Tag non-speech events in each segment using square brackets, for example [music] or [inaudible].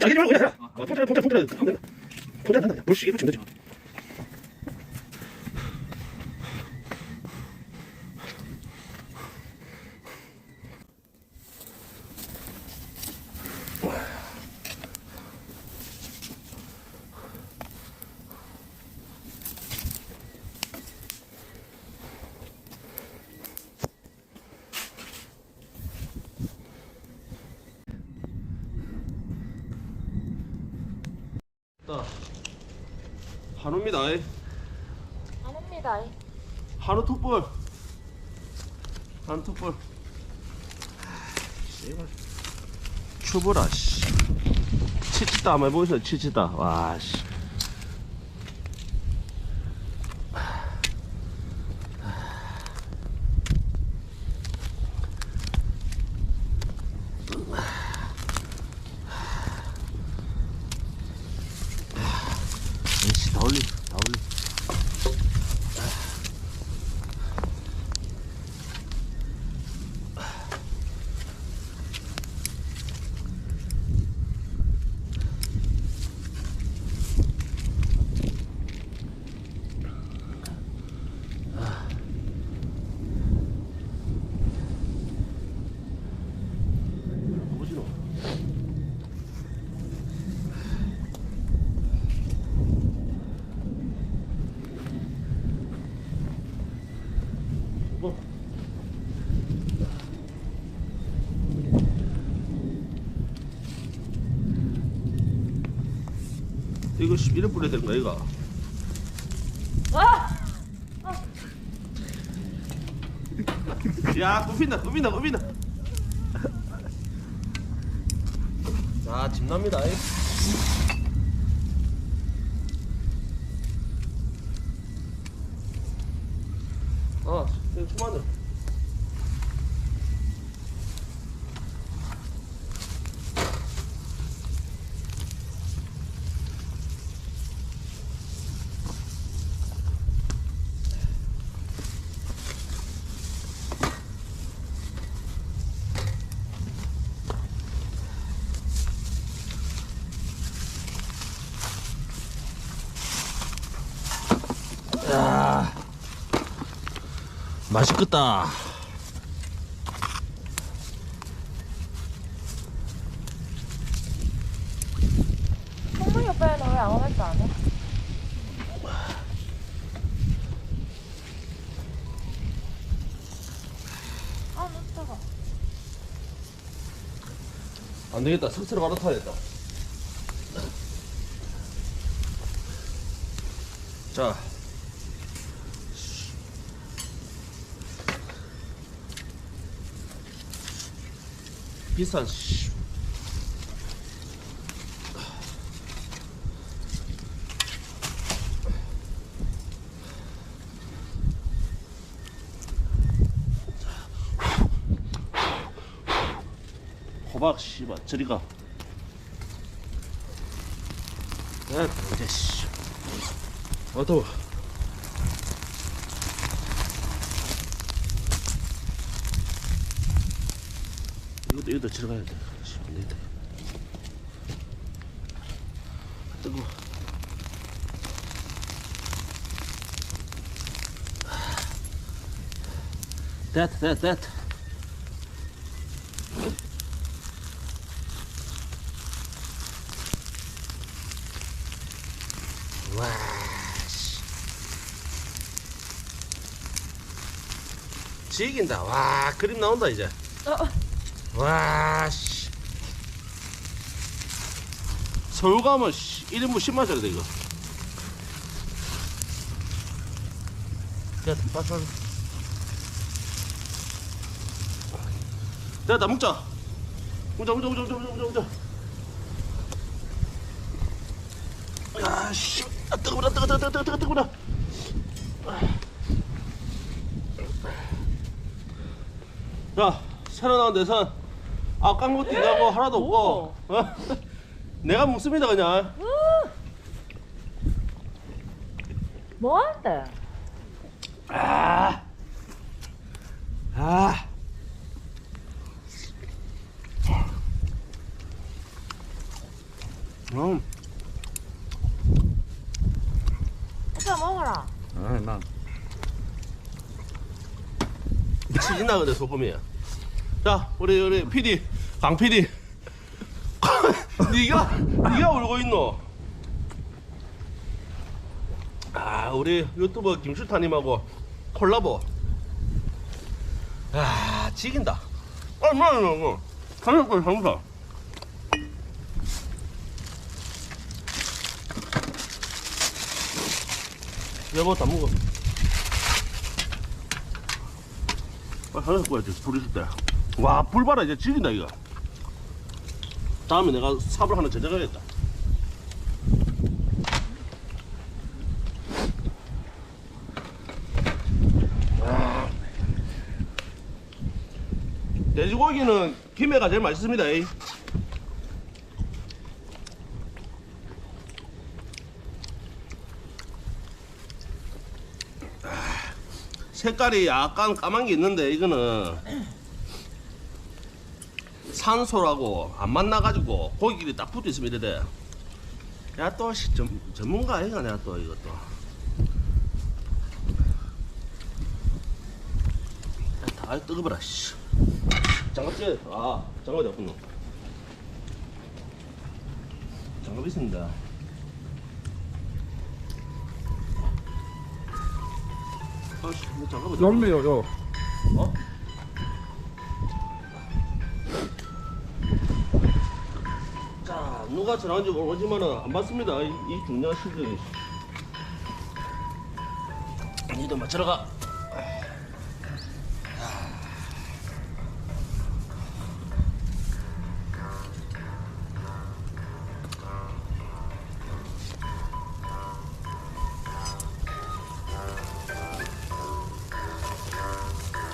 자기 말고 그냥. 어, 통짜리 하면 된다. 통짜리 한다. 볼수 있게 치면 되지. 자, 한우입니다. 옵니다. 한우 톱볼. 한우 톱볼. 씨발. 추브라 씨. 치치다 한번 해보세요. 치치다. 와 씨. 씨, 다 올리, 다 올리. 뭐지노? 뭐? 이거 씨, 이래 뿌려야 되는 거야 이거. 와! 야 굽힌다 굽힌다 굽힌다. 자 집납니다 맛있겠다 성문이 오빠는 왜 아무 말도 안 해? 아, 너무 차가. 안 되겠다 석쇠로 갈아타야겠다 자 비싼 씨. 호박 씨발 저리가. 야 이제 씨 아, 더워 이것도 들어가야 돼 씨, 안 되겠다 뜨거워 됐다 됐다 됐다. 지긴다. 와, 그림 나온다, 이제. 어, 와, 씨. 서울 가면, 씨, 1인분 10만짜리 돼, 이거. 됐다, 빠져. 됐다, 먹자. 먹자, 먹자, 먹자, 먹자, 먹자, 먹자. 야, 씨. 아, 뜨거워라, 뜨거, 뜨거, 뜨거, 뜨거, 뜨거워라. 자, 새로 나온 대선. 아, 깐 것도 있고 하나도 없고. 어? [laughs] 내가 먹습니다, 그냥. 뭐 한대? 아. 아. 음, 오빠 먹어라. 아, 난 치긴다 그래 소금이. 자, 우리 우리 PD 강 PD. 네가 네가 울고 있노. 아, 우리 유튜버 김슈타님하고 콜라보. 아, 지긴다. 아, 뭐야 이거. 삼겹살 삼겹살. 여보 다 먹어. 아, 하나 구워야지 불 있을 때. 와, 불 봐라 이제 지린다 이거. 다음에 내가 삽을 하나 제작하겠다. 와. 돼지고기는 김해가 제일 맛있습니다. 이. 색깔이 약간 까만 게 있는데 이거는 산소라고 안 만나가지고 고기끼리 딱 붙어 있으면 이래 돼. 야또 전문가 아이가 내가 또 이것도. 야, 다 뜨거워라 씨. 장갑 돼. 아 장갑이 없군 놈. 장갑 있습니다. 아씨 뭐 장갑이. 열매요, 요. 어? 누가 전화한지 모르지만은 안 받습니다. 이, 이 중요한 시즌이. 니도 맞춰러 가.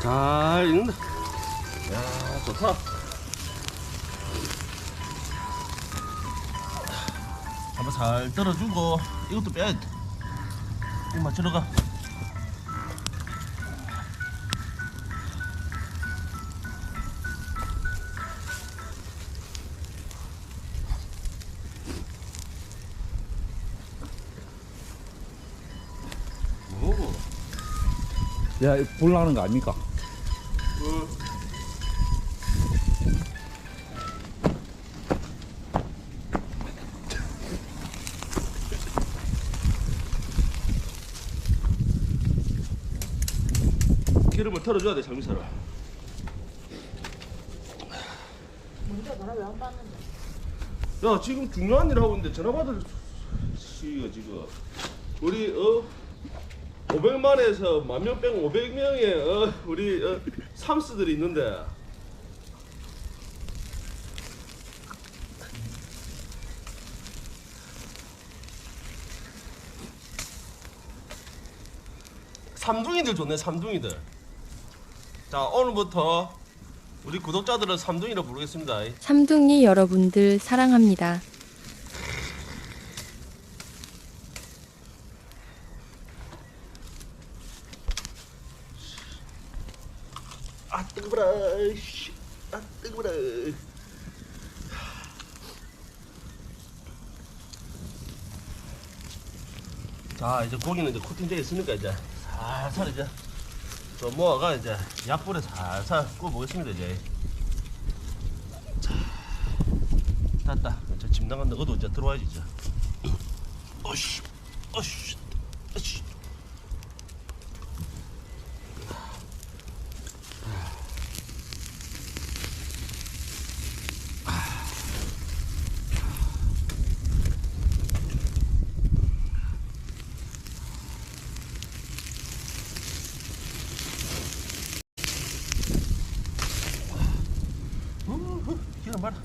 잘 익는다. 야, 좋다. 살 떨어주고 이것도 빼야 돼. 이거 맞추러 가. 야, 불 나는 거 아닙니까? 털어줘야 돼 장미사를. 뭔데 전화 왜안 받는데? 야 지금 중요한 일 하고 있는데 전화 받을 시가 지금 우리 어 500만에서 만명 빼고 500명의 어 우리 어, 삼스들이 있는데 삼둥이들 좋네 삼둥이들 자 오늘부터 우리 구독자들은 삼둥이라 부르겠습니다 삼둥이 여러분들 사랑합니다. 아 뜨거워라 씨. 아 뜨거워라 자 이제 고기는 이제 코팅되어 있으니까 이제 살살 이제 저 모아가 이제 약불에 살살 구워 보겠습니다 이제. 자 됐다. 저집 나간 너도 이제 들어와야지 이제. [clears throat] 어씨 어씨 어, 기름 봐라.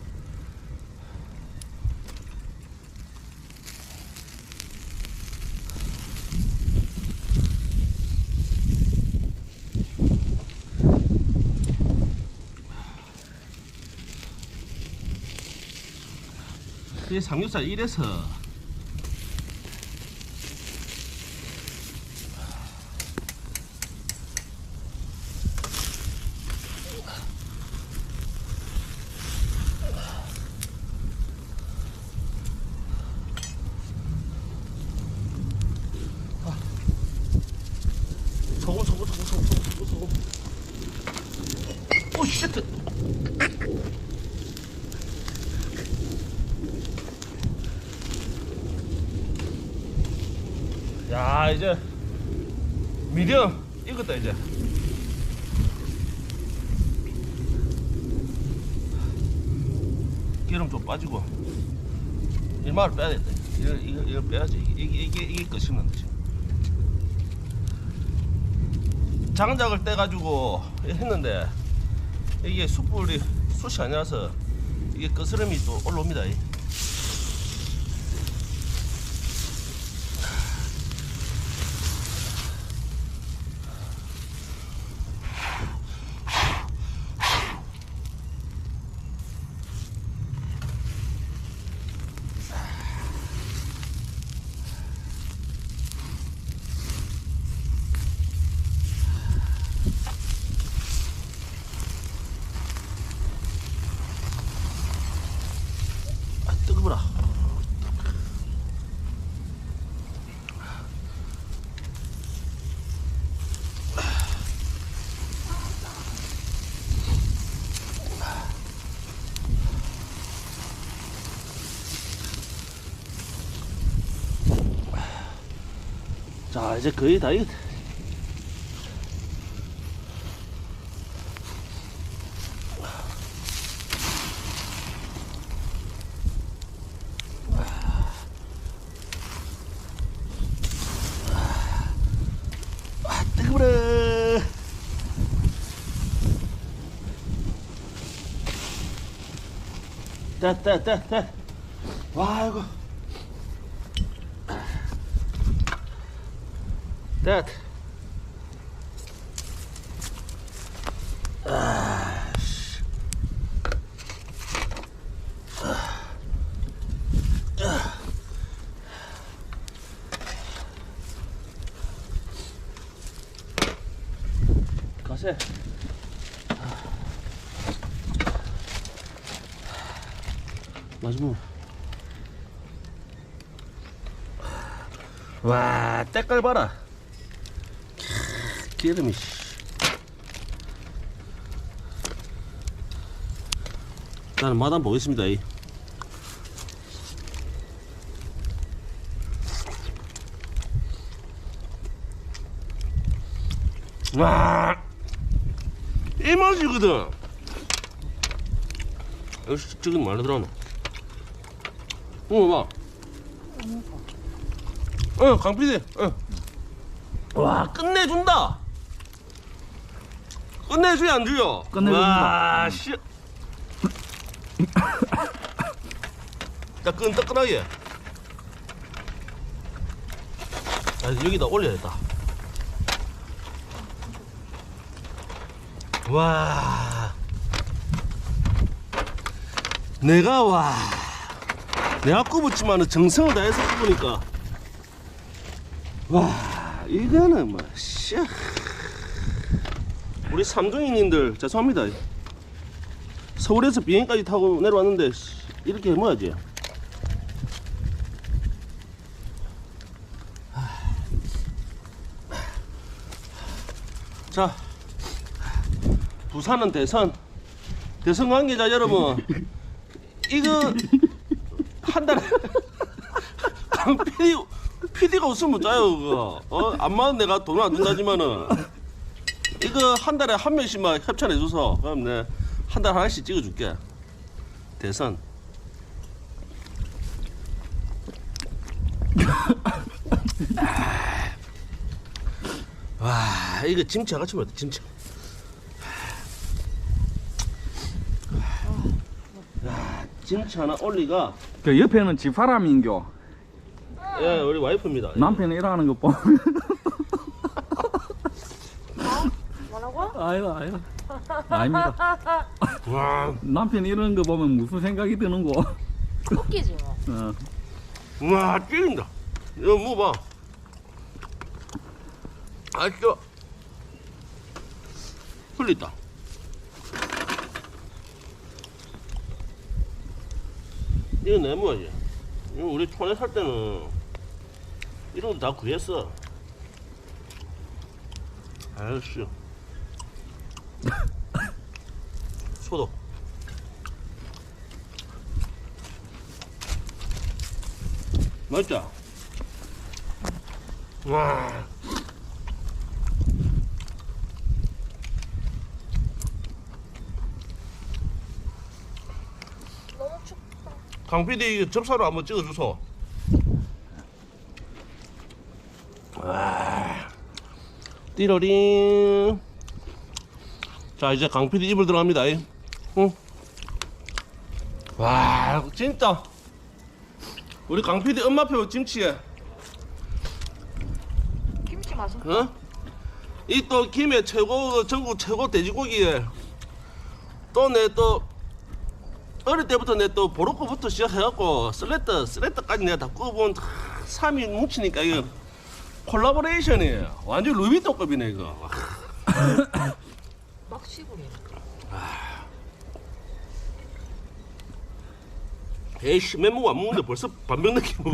이 삼겹살 이래서 소금 소금 소금 소금 소금 소금 오 쉣! 야 이제 미디엄 익었다 이제 기름 좀 빠지고. 일마를 빼야겠다. 이거 이거 이거 빼야지. 이게 이게 이게, 이게 끝이면 되지. 장작을 떼가지고 했는데 이게 숯불이 숯이 아니라서 이게 거스름이 또 올라옵니다 자 이제 거의 다 익었다 아 뜨거워라. 따따따따. 와 이거 따 가세. 마지막. 와 때깔 봐라. 캬, 기름이 맛 한번 보겠습니다 이. 와, 이 맛이거든. 역시 지금 말로 들어오네. 먹어봐. 어, 강PD. 어. 와, 끝내준다. 끝내주야 안 주요? 끝내준다. 와, 씨. 따끈따끈하게. 아, 여기다 올려야겠다. 와. 내가 와. 내가 꼽았지만은 정성을 다해서 꼽으니까. 와, 이거는 뭐, 씨. 우리 삼둥이님들 죄송합니다. 서울에서 비행까지 타고 내려왔는데 씨, 이렇게 해먹어야지. 자, 부산은 대선. 대선 관계자 여러분, 이거 한 달에 강 PD PD가 없으면 짜요 그거. 어, 안 맞으면 내가 돈을 안 준다지만은 이거 한 달에 한 명씩만 협찬해 줘서 그럼 내 한 달 하나씩 찍어줄게. 대선. [laughs] 와 이거 김치 같이 먹다 김치. 야 김치 하나 올리가 그 옆에는 집사람인겨. 예 우리 와이프입니다. 남편이 일하는 거 보면. [laughs] 뭐라고? 아니다, 아니다. 아닙니다. 와, 남편 이러는 거 보면 무슨 생각이 드는 거. 웃기지 뭐. 어. 와 찌린다. 이거 먹어봐. 아시죠? 흘리다. 이거 내 뭐지? 이거 우리 촌에 살 때는 이런 거 다 구했어. 아이씨. [laughs] 소독. 맛있죠? 와. 너무 춥다. 강 PD 접사로 한번 찍어주소. 와. 띠로링. 자, 이제 강 PD 입을 들어갑니다. 이. 응. 와, 진짜. 우리 강 PD 엄마표 김치에, 김치 맛은 어? 이 또 김해 최고, 전국 최고 돼지고기에 또 내 또 어릴 때부터 내 또 보로코부터 시작해갖고 슬레트 슬레트까지 내가 다 구워본 3인 뭉치니까 이거 콜라보레이션이에요 완전 루비토급이네 이거 와. [coughs] [coughs] 막 시부리. 에이씨 맨먹고 안 먹는데 벌써 반병 느낌 [laughs]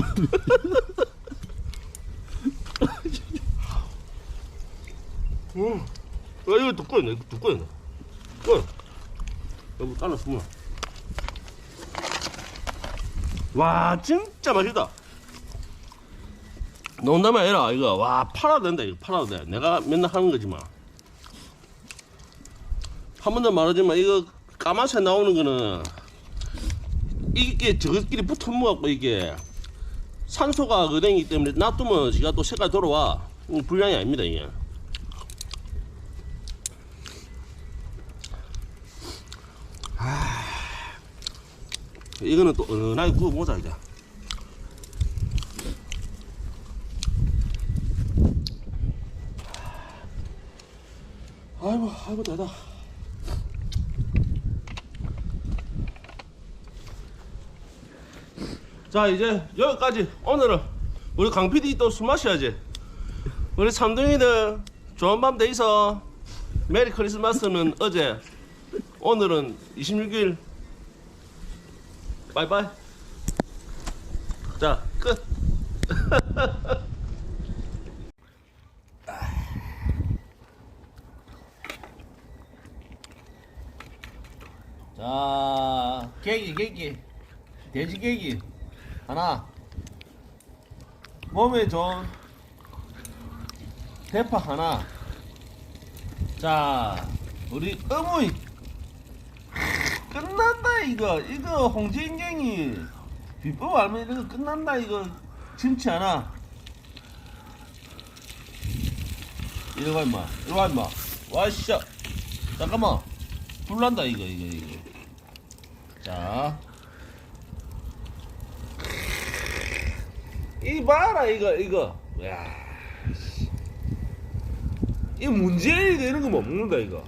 음. 야 이거 두꺼웠네 이거 두꺼웠네. 꺼 여기 잘랐으면 와 진짜 맛있다. 농담이 아니라 이거 와 팔아도 된다 이거 팔아도 돼. 내가 맨날 하는 거지만 한 번 더 말하지만 이거 까마새 나오는 거는 이게 저것끼리 붙어 먹고 이게 산소가 은행이기 때문에 놔두면 지가 또 색깔 돌아와. 불량이 아닙니다 이게. 아, 이거는 또 은은하게 구워보자 이제. 아이고 아이고 대다 자 이제 여기까지. 오늘은 우리 강 PD 또 술 마셔야지. 우리 삼둥이들 좋은 밤 되이소. 메리 크리스마스는 어제. 오늘은 26일. 바이바이. 자끝. [laughs] 자 계기 계기. 돼지 계기 하나. 몸에 좋은 대파 하나. 자 우리 어머니 끝난다 이거. 이거 홍진경이 비법 알면 이거 끝난다 이거. 김치 하나. 이리 와 임마. 이리 와 임마. 와씨야 잠깐만. 불난다 이거 이거 이거. 자 이 봐라 이거 이거. 야 이 문제일이 되는 거 못 먹는다 이거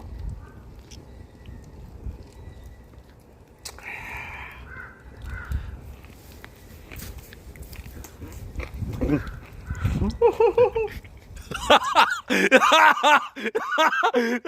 [laughs] [laughs]